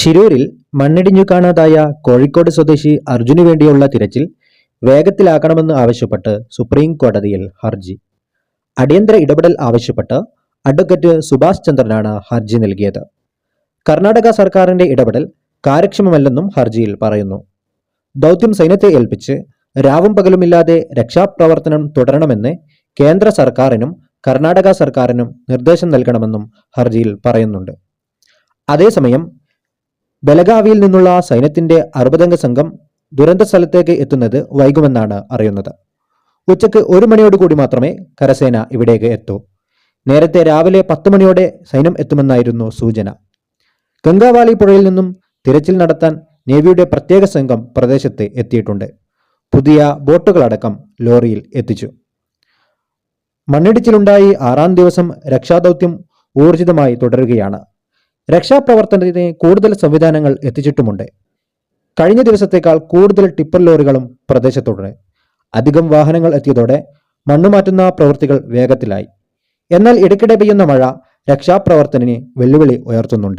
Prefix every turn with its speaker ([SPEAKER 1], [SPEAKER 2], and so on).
[SPEAKER 1] ശിരൂരിൽ മണ്ണിടിഞ്ഞു കാണാതായ കോഴിക്കോട് സ്വദേശി അർജുനു വേണ്ടിയുള്ള തിരച്ചിൽ വേഗത്തിലാക്കണമെന്ന് ആവശ്യപ്പെട്ട് സുപ്രീം കോടതിയിൽ ഹർജി. അടിയന്തര ഇടപെടൽ ആവശ്യപ്പെട്ട് അഡ്വക്കേറ്റ് സുഭാഷ് ചന്ദ്രനാണ് ഹർജി നൽകിയത്. കർണാടക സർക്കാരിന്റെ ഇടപെടൽ കാര്യക്ഷമമല്ലെന്നും ഹർജിയിൽ പറയുന്നു. ദൗത്യം സൈന്യത്തെ ഏൽപ്പിച്ച് രാവും പകലുമില്ലാതെ രക്ഷാപ്രവർത്തനം തുടരണമെന്ന് കേന്ദ്ര സർക്കാരിനും കർണാടക സർക്കാരിനും നിർദ്ദേശം നൽകണമെന്നും ഹർജിയിൽ പറയുന്നുണ്ട്. അതേസമയം ബലഗാവിയിൽ നിന്നുള്ള സൈന്യത്തിന്റെ അറുപതംഗ സംഘം ദുരന്ത സ്ഥലത്തേക്ക് എത്തുന്നത് വൈകുമെന്നാണ് അറിയുന്നത്. ഉച്ചയ്ക്ക് ഒരു മണിയോടുകൂടി മാത്രമേ കരസേന ഇവിടേക്ക് എത്തൂ. നേരത്തെ രാവിലെ പത്ത് മണിയോടെ സൈന്യം എത്തുമെന്നായിരുന്നു സൂചന. ഗംഗാവാലി പുഴയിൽ നിന്നും തിരച്ചിൽ നടത്താൻ നേവിയുടെ പ്രത്യേക സംഘം പ്രദേശത്ത് എത്തിയിട്ടുണ്ട്. പുതിയ ബോട്ടുകളടക്കം ലോറിയിൽ എത്തിച്ചു. മണ്ണിടിച്ചിലുണ്ടായി ആറാം ദിവസം രക്ഷാദൗത്യം ഊർജിതമായി തുടരുകയാണ്. രക്ഷാപ്രവർത്തനത്തിന് കൂടുതൽ സംവിധാനങ്ങൾ എത്തിച്ചിട്ടുമുണ്ട്. കഴിഞ്ഞ ദിവസത്തേക്കാൾ കൂടുതൽ ടിപ്പർ ലോറികളും പ്രദേശത്തുണ്ട്. അധികം വാഹനങ്ങൾ എത്തിയതോടെ മണ്ണുമാറ്റുന്ന പ്രവൃത്തികൾ വേഗത്തിലായി. എന്നാൽ ഇടയ്ക്കിടെ പെയ്യുന്ന മഴ രക്ഷാപ്രവർത്തനത്തിന് വെല്ലുവിളി ഉയർത്തുന്നുണ്ട്.